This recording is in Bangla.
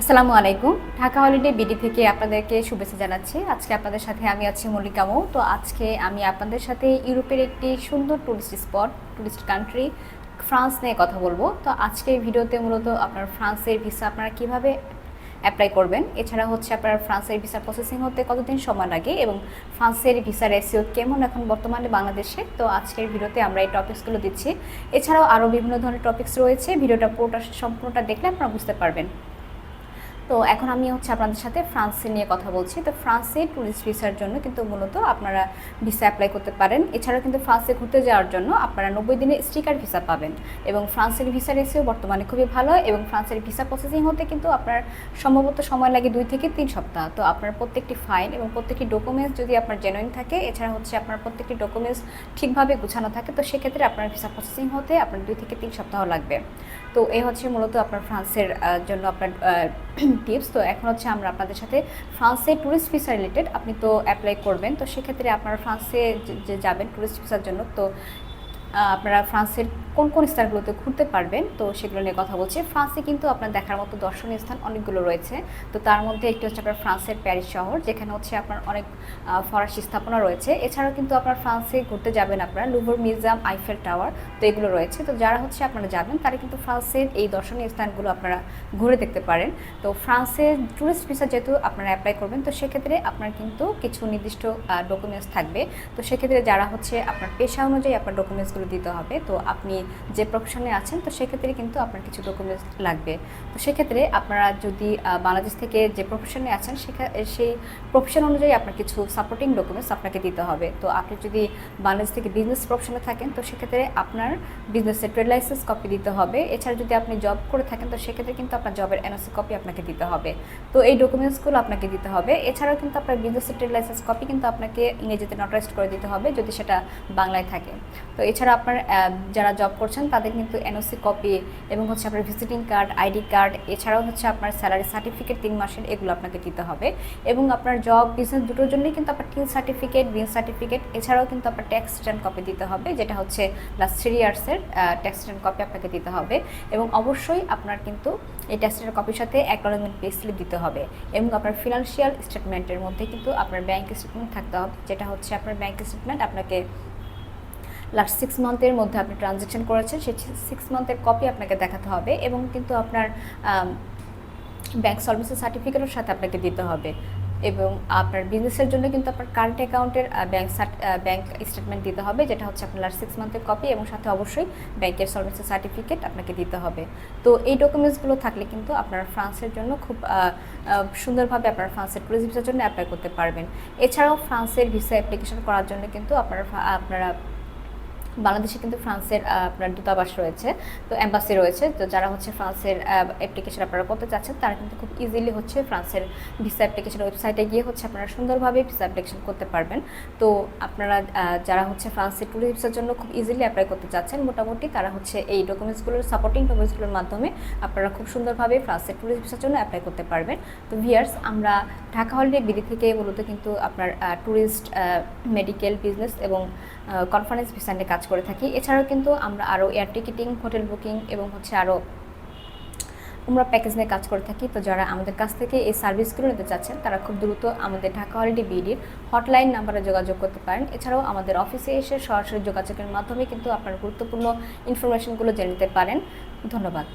আসসালামু আলাইকুম। ঢাকা হলিডে বিডি থেকে আপনাদেরকে শুভেচ্ছা জানাচ্ছি। আজকে আপনাদের সাথে আমি আছি মল্লিকা মৌ। তো আজকে আমি আপনাদের সাথে ইউরোপের একটি সুন্দর tourist spot tourist country France নিয়ে কথা বলব। তো আজকের ভিডিওতে মূলত আপনার ফ্রান্সের ভিসা আপনারা কীভাবে অ্যাপ্লাই করবেন? এছাড়া হচ্ছে আপনার ফ্রান্সের ভিসা প্রসেসিং হতে কতদিন সময় লাগে? এবং ফ্রান্সের ভিসা রেসিও কেমন এখন বর্তমানে বাংলাদেশে? তো আজকের ভিডিওতে আমরা এই টপিকসগুলো দিচ্ছি। এছাড়াও আরও বিভিন্ন ধরনের টপিকস রয়েছে। ভিডিওটা পুরোটা সম্পূর্ণটা দেখলে আপনারা বুঝতে পারবেন। তো এখন আমি হচ্ছে আপনাদের সাথে ফ্রান্সে নিয়ে কথা বলছি। তো ফ্রান্সে ট্যুরিস্ট ভিসার জন্য কিন্তু মূলত আপনারা ভিসা অ্যাপ্লাই করতে পারেন। এছাড়াও কিন্তু ফ্রান্সে ঘুরতে যাওয়ার জন্য আপনারা নব্বই দিনে স্টিকার ভিসা পাবেন এবং ফ্রান্সের ভিসা রেসিও বর্তমানে খুবই ভালো এবং ফ্রান্সের ভিসা প্রসেসিং হতে কিন্তু আপনার সম্ভবত সময় লাগে দুই থেকে তিন সপ্তাহ। তো আপনার প্রত্যেকটি ফাইল এবং প্রত্যেকটি ডকুমেন্টস যদি আপনার জেনুইন থাকে, এছাড়া হচ্ছে আপনার প্রত্যেকটি ডকুমেন্টস ঠিকভাবে গুছানো থাকে, তো সেক্ষেত্রে আপনার ভিসা প্রসেসিং হতে আপনার দুই থেকে তিন সপ্তাহ লাগবে। তো এই হচ্ছে মূলত আপনার ফ্রান্সের জন্য আপনার টিপস, তো এখন হচ্ছে আমরা আপনাদের সাথে ফ্রান্সে ট্যুরিস্ট ভিসা রিলেটেড আপনি তো অ্যাপ্লাই করবেন, তো সেক্ষেত্রে আপনারা ফ্রান্সে যে- যাবেন ট্যুরিস্ট ভিসার জন্য, তো আপনারা ফ্রান্সের কোন কোন স্থানগুলোতে ঘুরতে পারবেন? তো সেগুলো নিয়ে কথা বলছি। ফ্রান্সে কিন্তু আপনার দেখার মতো দর্শনীয় স্থান অনেকগুলো রয়েছে। তো তার মধ্যে একটি হচ্ছে আপনার ফ্রান্সের প্যারিস শহর, যেখানে হচ্ছে আপনার অনেক ফরাসি স্থাপনা রয়েছে। এছাড়াও কিন্তু আপনার ফ্রান্সে ঘুরতে যাবেন আপনারা লুভর মিউজিয়াম, আইফেল টাওয়ার, তো এগুলো রয়েছে। তো যারা হচ্ছে আপনারা যাবেন, তারা কিন্তু ফ্রান্সের এই দর্শনীয় স্থানগুলো আপনারা ঘুরে দেখতে পারেন। তো ফ্রান্সের ট্যুরিস্ট ভিসা যেহেতু আপনারা অ্যাপ্লাই করবেন, তো সেক্ষেত্রে আপনার কিন্তু কিছু নির্দিষ্ট ডকুমেন্টস থাকবে। তো সেক্ষেত্রে যারা হচ্ছে আপনার পেশা অনুযায়ী আপনার ডকুমেন্টসগুলো দিতে হবে। তো আপনি যে প্রফেশনে আছেন, তো সেক্ষেত্রে কিন্তু আপনার কিছু ডকুমেন্টস লাগবে। তো সেক্ষেত্রে আপনারা যদি বাংলাদেশ থেকে যে প্রফেশনে আছেন সেই প্রফেশন অনুযায়ী আপনার কিছু সাপোর্টিং ডকুমেন্টস আপনাকে দিতে হবে। তো আপনি যদি বাংলাদেশ থেকে বিজনেস প্রফেশনে থাকেন, তো সেক্ষেত্রে আপনার বিজনেসের ট্রেড লাইসেন্স কপি দিতে হবে। এছাড়া যদি আপনি জব করে থাকেন, তো সেক্ষেত্রে কিন্তু আপনার জবের এনওসি কপি আপনাকে দিতে হবে। তো এই ডকুমেন্টসগুলো আপনাকে দিতে হবে। এছাড়াও কিন্তু আপনার বিজনেসের ট্রেড লাইসেন্স কপি কিন্তু আপনাকে ইংরেজিতে নোটারাইজড করে দিতে হবে, যদি সেটা বাংলায় থাকে। তো এছাড়া আপনার যারা জব করছেন, তাদের কিন্তু এনওসি কপি এবং হচ্ছে আপনার ভিজিটিং কার্ড আইডি কার্ড এছাড়াও হচ্ছে আপনার স্যালারি সার্টিফিকেট তিন মাসের, এগুলো আপনাকে দিতে হবে। এবং আপনার জব বিজনেস দুটোর জন্যই কিন্তু আপনার টিন সার্টিফিকেট বিন সার্টিফিকেট এছাড়াও কিন্তু আপনার ট্যাক্স রিটার্ন কপি দিতে হবে, যেটা হচ্ছে লাস্ট থ্রি ইয়ার্সের ট্যাক্স রিটার্ন কপি আপনাকে দিতে হবে। এবং অবশ্যই আপনার কিন্তু এই ট্যাক্স রিটার্ন কপির সাথে অ্যাকনোলজমেন্ট পে স্লিপ দিতে হবে। এবং আপনার ফিনান্সিয়াল স্টেটমেন্টের মধ্যে কিন্তু আপনার ব্যাংক স্টেটমেন্ট থাকতে হবে, যেটা হচ্ছে আপনার ব্যাংক স্টেটমেন্ট আপনাকে লাস্ট সিক্স মান্থের মধ্যে আপনি ট্রানজ্যাকশন করেছেন, সেই সিক্স মান্থের কপি আপনাকে দেখাতে হবে এবং কিন্তু আপনার ব্যাংক সলভেন্সি সার্টিফিকেটের সাথে আপনাকে দিতে হবে এবং আপনার বিজনেসের জন্য কিন্তু আপনার কারেন্ট অ্যাকাউন্টের ব্যাংক ব্যাংক স্টেটমেন্ট দিতে হবে, যেটা হচ্ছে আপনার লাস্ট সিক্স মান্থের কপি এবং সাথে অবশ্যই ব্যাংকের সলভেন্সি সার্টিফিকেট আপনাকে দিতে হবে। তো এই ডকুমেন্টসগুলো থাকলে কিন্তু আপনার ফ্রান্সের জন্য খুব সুন্দরভাবে আপনার ফ্রান্সের ট্যুরিস্ট ভিসার জন্য অ্যাপ্লাই করতে পারবেন। এছাড়াও ফ্রান্সের ভিসা অ্যাপ্লিকেশন করার জন্য কিন্তু আপনারা আপনারা বাংলাদেশে কিন্তু ফ্রান্সের আপনার দূতাবাস রয়েছে, তো এম্বাসি রয়েছে, তো যারা হচ্ছে ফ্রান্সের অ্যাপ্লিকেশন আপনারা করতে চাচ্ছেন, তারা কিন্তু খুব ইজিলি হচ্ছে ফ্রান্সের ভিসা অ্যাপ্লিকেশন ওয়েবসাইটে গিয়ে হচ্ছে আপনারা সুন্দরভাবে ভিসা অ্যাপ্লিকেশন করতে পারবেন। তো আপনারা যারা হচ্ছে ফ্রান্সের ট্যুরিস্ট ভিসার জন্য খুব ইজিলি অ্যাপ্লাই করতে চাচ্ছেন, মোটামুটি তারা হচ্ছে এই ডকুমেন্টসগুলোর সাপোর্টিং ডকুমেন্টসগুলোর মাধ্যমে আপনারা খুব সুন্দরভাবে ফ্রান্সের ট্যুরিস্ট ভিসার জন্য অ্যাপ্লাই করতে পারবেন। তো ভিয়ার্স আমরা ঢাকা হলিডে বিডি থেকে মূলত কিন্তু আপনার ট্যুরিস্ট মেডিকেল বিজনেস এবং কনফারেন্স ভিসা নিয়ে কাজ করে থাকি। এছাড়াও কিন্তু আমরা আরও এয়ার টিকিটিং হোটেল বুকিং এবং হচ্ছে আরও আমরা প্যাকেজ নিয়ে কাজ করে থাকি। তো যারা আমাদের কাছ থেকে এই সার্ভিসগুলো নিতে চাচ্ছেন, তারা খুব দ্রুত আমাদের ঢাকা হলিডে বিডির হটলাইন নাম্বারে যোগাযোগ করতে পারেন। এছাড়াও আমাদের অফিসে এসে সরাসরি যোগাযোগের মাধ্যমে কিন্তু আপনার গুরুত্বপূর্ণ ইনফরমেশনগুলো জেনে নিতে পারেন। ধন্যবাদ।